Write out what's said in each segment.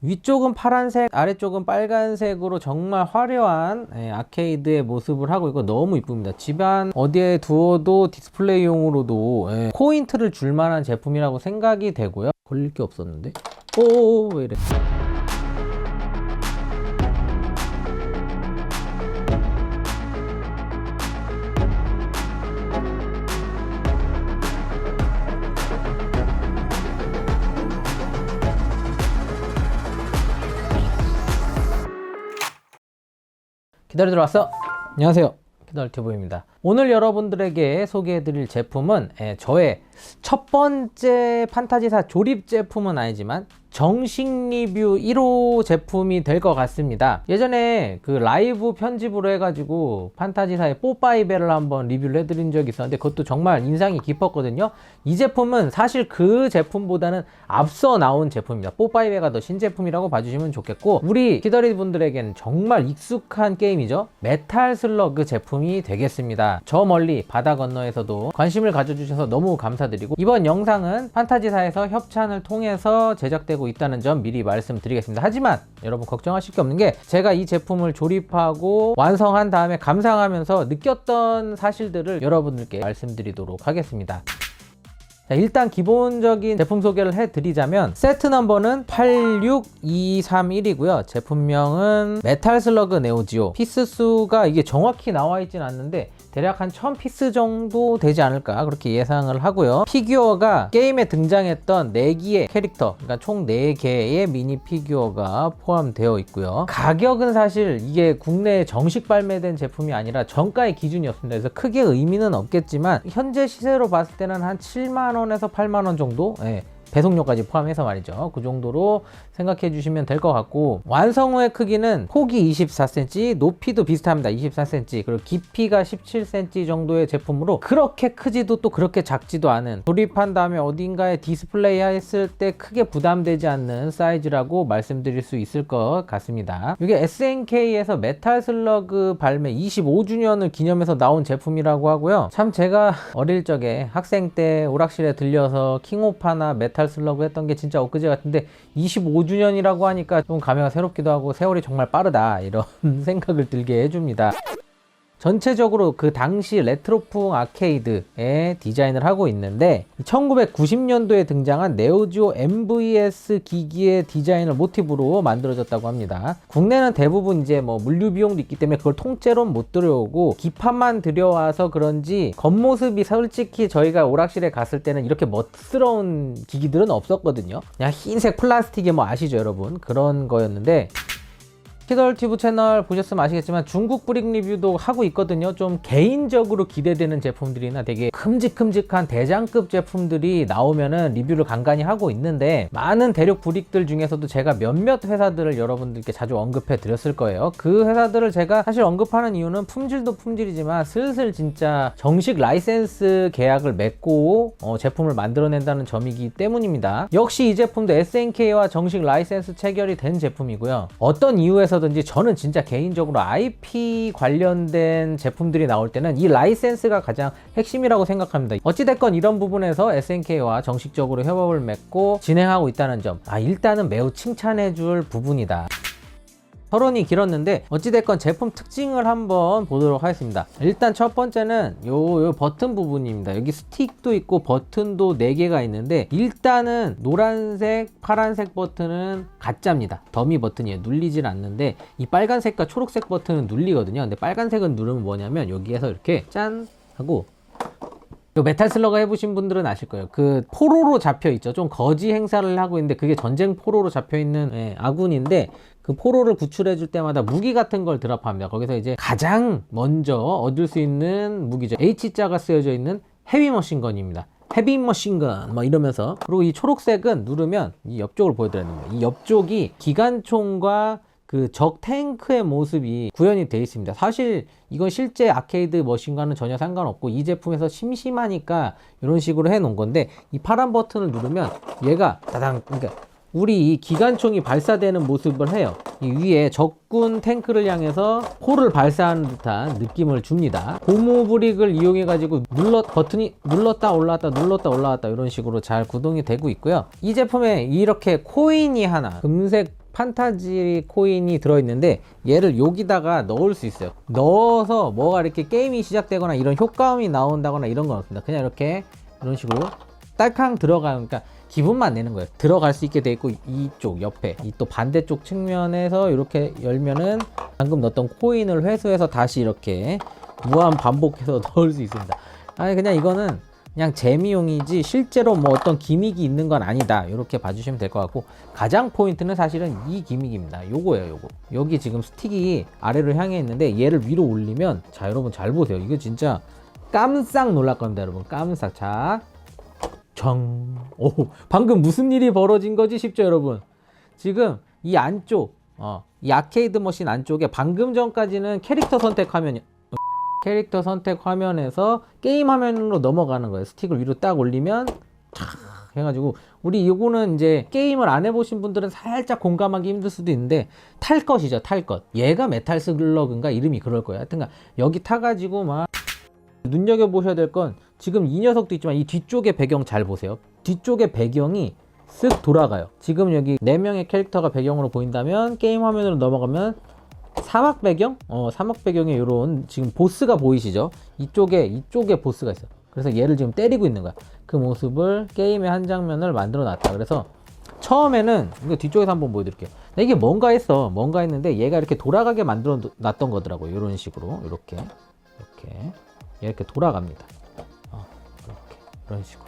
위쪽은 파란색, 아래쪽은 빨간색으로 정말 화려한 예, 아케이드의 모습을 하고 있고 너무 이쁩니다. 집안 어디에 두어도 디스플레이용으로도 예, 포인트를 줄 만한 제품이라고 생각이 되고요. 걸릴 게 없었는데. 오, 왜 이래. 기다려 들어왔어. 안녕하세요. 기다리티브입니다. 오늘 여러분들에게 소개해드릴 제품은 예, 저의 첫 번째 판타지사 조립 제품은 아니지만 정식 리뷰 1호 제품이 될 것 같습니다. 예전에 그 라이브 편집으로 해가지고 판타지사의 뽀빠이베를 한번 리뷰를 해드린 적이 있었는데 그것도 정말 인상이 깊었거든요. 이 제품은 사실 그 제품보다는 앞서 나온 제품입니다. 뽀빠이베가 더 신제품이라고 봐주시면 좋겠고 우리 기다리 분들에게는 정말 익숙한 게임이죠. 메탈 슬러그 제품이 되겠습니다. 저 멀리 바다 건너에서도 관심을 가져주셔서 너무 감사드리고 이번 영상은 판타지사에서 협찬을 통해서 제작되고 있다는 점 미리 말씀드리겠습니다. 하지만 여러분 걱정하실 게 없는 게 제가 이 제품을 조립하고 완성한 다음에 감상하면서 느꼈던 사실들을 여러분들께 말씀드리도록 하겠습니다. 자, 일단 기본적인 제품 소개를 해드리자면 세트 넘버는 86231이고요. 제품명은 메탈 슬러그 네오지오. 피스 수가 이게 정확히 나와 있진 않는데 대략 한 1000피스 정도 되지 않을까 그렇게 예상을 하고요. 피규어가 게임에 등장했던 4기의 캐릭터, 그러니까 총 4개의 미니 피규어가 포함되어 있고요. 가격은 사실 이게 국내에 정식 발매된 제품이 아니라 정가의 기준이었습니다. 그래서 크게 의미는 없겠지만 현재 시세로 봤을 때는 한 7만 원에서 8만 원 정도 예, 배송료까지 포함해서 말이죠. 그 정도로 생각해 주시면 될 것 같고 완성 후의 크기는 폭이 24cm, 높이도 비슷합니다. 24cm. 그리고 깊이가 17cm 정도의 제품으로 그렇게 크지도 또 그렇게 작지도 않은 조립한 다음에 어딘가에 디스플레이 했을 때 크게 부담되지 않는 사이즈라고 말씀드릴 수 있을 것 같습니다. 이게 SNK에서 메탈 슬러그 발매 25주년을 기념해서 나온 제품이라고 하고요. 참 제가 어릴 적에 학생 때 오락실에 들려서 킹오파나 메탈 슬러그 했던 게 진짜 엊그제 같은데 25주년이라고 하니까 좀 감회가 새롭기도 하고 세월이 정말 빠르다 이런 생각을 들게 해줍니다. 전체적으로 그 당시 레트로풍 아케이드의 디자인을 하고 있는데 1990년도에 등장한 네오지오 MVS 기기의 디자인을 모티브로 만들어졌다고 합니다. 국내는 대부분 이제 뭐 물류 비용도 있기 때문에 그걸 통째로는 못 들여오고 기판만 들여와서 그런지 겉모습이 솔직히 저희가 오락실에 갔을 때는 이렇게 멋스러운 기기들은 없었거든요. 그냥 흰색 플라스틱에 뭐 아시죠 여러분 그런 거였는데 키덜 튜브 채널 보셨으면 아시겠지만 중국 브릭 리뷰도 하고 있거든요. 좀 개인적으로 기대되는 제품들이나 되게 큼직큼직한 대장급 제품들이 나오면은 리뷰를 간간히 하고 있는데 많은 대륙 브릭들 중에서도 제가 몇몇 회사들을 여러분들께 자주 언급해 드렸을 거예요. 그 회사들을 제가 사실 언급하는 이유는 품질도 품질이지만 슬슬 진짜 정식 라이센스 계약을 맺고 어, 제품을 만들어낸다는 점이기 때문입니다. 역시 이 제품도 SNK와 정식 라이센스 체결이 된 제품이고요. 어떤 이유에서 든지 저는 진짜 개인적으로 IP 관련된 제품들이 나올 때는 이 라이센스가 가장 핵심이라고 생각합니다. 어찌됐건 이런 부분에서 SNK와 정식적으로 협업을 맺고 진행하고 있다는 점, 아, 일단은 매우 칭찬해줄 부분이다. 서론이 길었는데 어찌됐건 제품 특징을 한번 보도록 하겠습니다. 일단 첫 번째는 요, 요 버튼 부분입니다. 여기 스틱도 있고 버튼도 4개가 있는데 일단은 노란색 파란색 버튼은 가짜입니다. 더미 버튼이에요. 눌리질 않는데 이 빨간색과 초록색 버튼은 눌리거든요. 근데 빨간색은 누르면 뭐냐면 여기에서 이렇게 짠 하고 요 메탈 슬러거 해보신 분들은 아실 거예요. 그 포로로 잡혀 있죠. 좀 거지 행사를 하고 있는데 그게 전쟁 포로로 잡혀 있는 예, 아군인데 그 포로를 구출해 줄 때마다 무기 같은 걸 드랍합니다. 거기서 이제 가장 먼저 얻을 수 있는 무기죠. H자가 쓰여져 있는 헤비 머신건입니다. 헤비 머신건 뭐 이러면서 그리고 이 초록색은 누르면 이 옆쪽을 보여드리는 거예요. 이 옆쪽이 기관총과 그 적 탱크의 모습이 구현이 되어 있습니다. 사실 이건 실제 아케이드 머신과는 전혀 상관없고 이 제품에서 심심하니까 이런 식으로 해 놓은 건데 이 파란 버튼을 누르면 얘가 다당 그러니까 우리 이 기관총이 발사되는 모습을 해요. 이 위에 적군 탱크를 향해서 포를 발사하는 듯한 느낌을 줍니다. 고무 브릭을 이용해 가지고 눌렀 버튼이 눌렀다 올라왔다 눌렀다 올라왔다 이런 식으로 잘 구동이 되고 있고요. 이 제품에 이렇게 코인이 하나 금색 판타지 코인이 들어있는데 얘를 여기다가 넣을 수 있어요. 넣어서 뭐가 이렇게 게임이 시작되거나 이런 효과음이 나온다거나 이런 건 없습니다. 그냥 이렇게 이런 식으로 딸캉 들어가요. 그러니까 기분만 내는 거예요. 들어갈 수 있게 돼 있고 이쪽 옆에 이 또 반대쪽 측면에서 이렇게 열면은 방금 넣었던 코인을 회수해서 다시 이렇게 무한 반복해서 넣을 수 있습니다. 아니 그냥 이거는 그냥 재미용이지 실제로 뭐 어떤 기믹이 있는 건 아니다. 이렇게 봐주시면 될 것 같고 가장 포인트는 사실은 이 기믹입니다. 요거예요, 요거. 여기 지금 스틱이 아래로 향해 있는데 얘를 위로 올리면 자 여러분 잘 보세요. 이거 진짜 깜짝 놀랄 겁니다, 여러분. 깜짝. 자, 정. 오, 방금 무슨 일이 벌어진 거지 싶죠, 여러분? 지금 이 안쪽, 어, 이 아케이드 머신 안쪽에 방금 전까지는 캐릭터 선택 화면이 캐릭터 선택 화면에서 게임 화면으로 넘어가는 거예요. 스틱을 위로 딱 올리면 탁 해가지고 우리 이거는 이제 게임을 안 해보신 분들은 살짝 공감하기 힘들 수도 있는데 탈 것이죠, 탈 것. 얘가 메탈 슬러그인가 이름이 그럴 거예요. 하여튼간 여기 타가지고 막 눈여겨 보셔야 될 건 지금 이 녀석도 있지만 이 뒤쪽의 배경 잘 보세요. 뒤쪽의 배경이 쓱 돌아가요. 지금 여기 네 명의 캐릭터가 배경으로 보인다면 게임 화면으로 넘어가면 사막 배경? 어, 사막 배경에 이런 지금 보스가 보이시죠? 이쪽에 이쪽에 보스가 있어. 그래서 얘를 지금 때리고 있는 거야. 그 모습을 게임의 한 장면을 만들어 놨다. 그래서 처음에는 이거 뒤쪽에서 한번 보여드릴게요. 이게 뭔가 했어. 뭔가 했는데 얘가 이렇게 돌아가게 만들어 놨던 거더라고요. 이런 식으로. 이렇게. 이렇게. 이렇게 돌아갑니다. 어, 이렇게. 이런 식으로.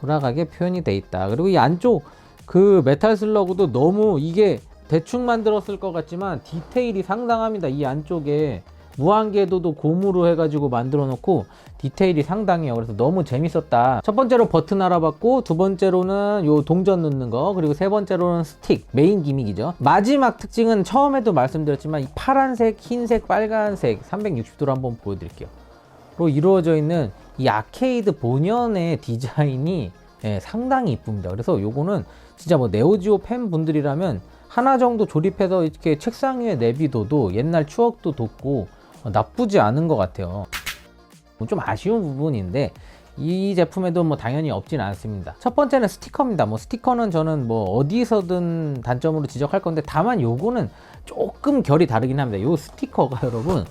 돌아가게 표현이 돼 있다. 그리고 이 안쪽 그 메탈 슬러그도 너무 이게 대충 만들었을 것 같지만 디테일이 상당합니다. 이 안쪽에 무한궤도도 고무로 해가지고 만들어 놓고 디테일이 상당해요. 그래서 너무 재밌었다. 첫 번째로 버튼 알아봤고 두 번째로는 요 동전 넣는 거 그리고 세 번째로는 스틱 메인 기믹이죠. 마지막 특징은 처음에도 말씀드렸지만 이 파란색, 흰색, 빨간색 360도로 한번 보여드릴게요. 로 이루어져 있는 이 아케이드 본연의 디자인이 예, 상당히 이쁩니다. 그래서 요거는 진짜 뭐 네오지오 팬분들이라면 하나 정도 조립해서 이렇게 책상 위에 내비둬도 옛날 추억도 돋고 어, 나쁘지 않은 것 같아요. 뭐좀 아쉬운 부분인데 이 제품에도 뭐 당연히 없진 않습니다. 첫 번째는 스티커입니다. 뭐 스티커는 저는 뭐 어디서든 단점으로 지적할 건데 다만 요거는 조금 결이 다르긴 합니다. 요 스티커가 여러분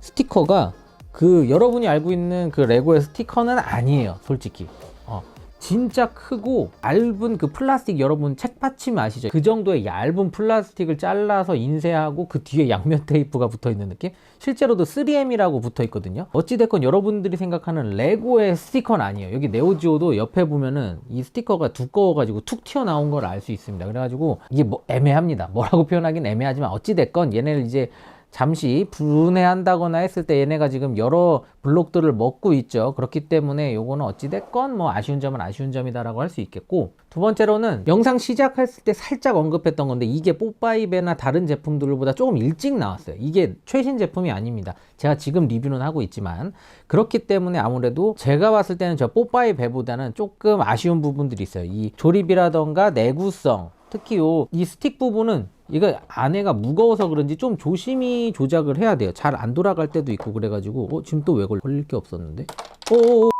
스티커가 그 여러분이 알고 있는 그 레고의 스티커는 아니에요. 솔직히. 어. 진짜 크고 얇은 그 플라스틱 여러분 책받침 아시죠? 그 정도의 얇은 플라스틱을 잘라서 인쇄하고 그 뒤에 양면 테이프가 붙어 있는 느낌? 실제로도 3M이라고 붙어 있거든요. 어찌됐건 여러분들이 생각하는 레고의 스티커는 아니에요. 여기 네오지오도 옆에 보면은 이 스티커가 두꺼워가지고 툭 튀어나온 걸 알 수 있습니다. 그래가지고 이게 뭐 애매합니다. 뭐라고 표현하긴 애매하지만 어찌됐건 얘네를 이제 잠시 분해한다거나 했을 때 얘네가 지금 여러 블록들을 먹고 있죠. 그렇기 때문에 요거는 어찌됐건 뭐 아쉬운 점은 아쉬운 점이다라고 할 수 있겠고 두 번째로는 영상 시작했을 때 살짝 언급했던 건데 이게 뽀빠이베나 다른 제품들보다 조금 일찍 나왔어요. 이게 최신 제품이 아닙니다. 제가 지금 리뷰는 하고 있지만 그렇기 때문에 아무래도 제가 봤을 때는 저 뽀빠이베보다는 조금 아쉬운 부분들이 있어요. 이 조립이라던가 내구성 특히 요 이 스틱 부분은 이거 안에가 무거워서 그런지 좀 조심히 조작을 해야 돼요. 잘 안 돌아갈 때도 있고 그래가지고 어 지금 또왜 걸릴 게 없었는데? 오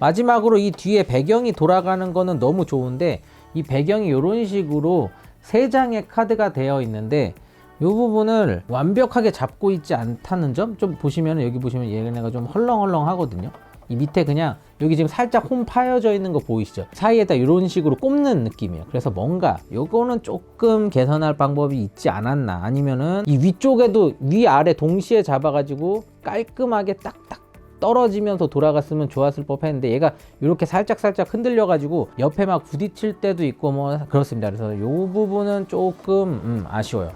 마지막으로 이 뒤에 배경이 돌아가는 거는 너무 좋은데 이 배경이 이런 식으로 세 장의 카드가 되어 있는데 이 부분을 완벽하게 잡고 있지 않다는 점 좀 보시면 여기 보시면 얘네가 좀 헐렁헐렁 하거든요. 이 밑에 그냥 여기 지금 살짝 홈 파여져 있는 거 보이시죠? 사이에다 이런 식으로 꼽는 느낌이에요. 그래서 뭔가 요거는 조금 개선할 방법이 있지 않았나 아니면은 이 위쪽에도 위아래 동시에 잡아가지고 깔끔하게 딱딱 떨어지면서 돌아갔으면 좋았을 법했는데 얘가 이렇게 살짝 살짝 흔들려 가지고 옆에 막 부딪힐 때도 있고 뭐 그렇습니다. 그래서 요 부분은 조금 음, 아쉬워요.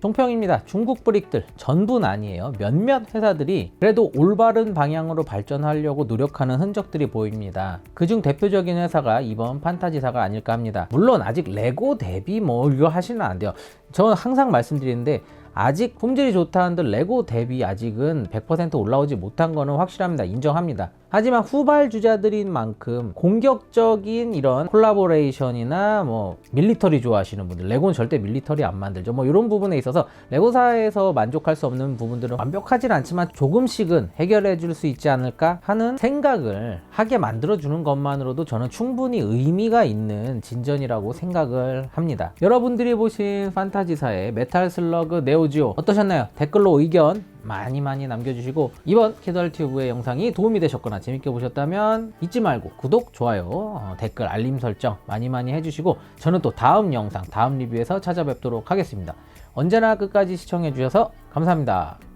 종평입니다. 중국 브릭들 전부는 아니에요. 몇몇 회사들이 그래도 올바른 방향으로 발전하려고 노력하는 흔적들이 보입니다. 그중 대표적인 회사가 이번 판타지사가 아닐까 합니다. 물론 아직 레고 대비 뭐 이거 하시면 안 돼요. 저는 항상 말씀드리는데 아직 품질이 좋다 한들 레고 대비 아직은 100% 올라오지 못한 거는 확실합니다. 인정합니다. 하지만 후발 주자들인 만큼 공격적인 이런 콜라보레이션이나 뭐 밀리터리 좋아하시는 분들 레고는 절대 밀리터리 안 만들죠. 뭐 이런 부분에 있어서 레고사에서 만족할 수 없는 부분들은 완벽하진 않지만 조금씩은 해결해 줄 수 있지 않을까 하는 생각을 하게 만들어 주는 것만으로도 저는 충분히 의미가 있는 진전이라고 생각을 합니다. 여러분들이 보신 판타지사의 메탈 슬러그 네오지오 어떠셨나요? 댓글로 의견 많이 많이 남겨주시고 이번 캐덜튜브의 영상이 도움이 되셨거나 재밌게 보셨다면 잊지 말고 구독, 좋아요, 어, 댓글, 알림 설정 많이 많이 해주시고 저는 또 다음 영상, 다음 리뷰에서 찾아뵙도록 하겠습니다. 언제나 끝까지 시청해주셔서 감사합니다.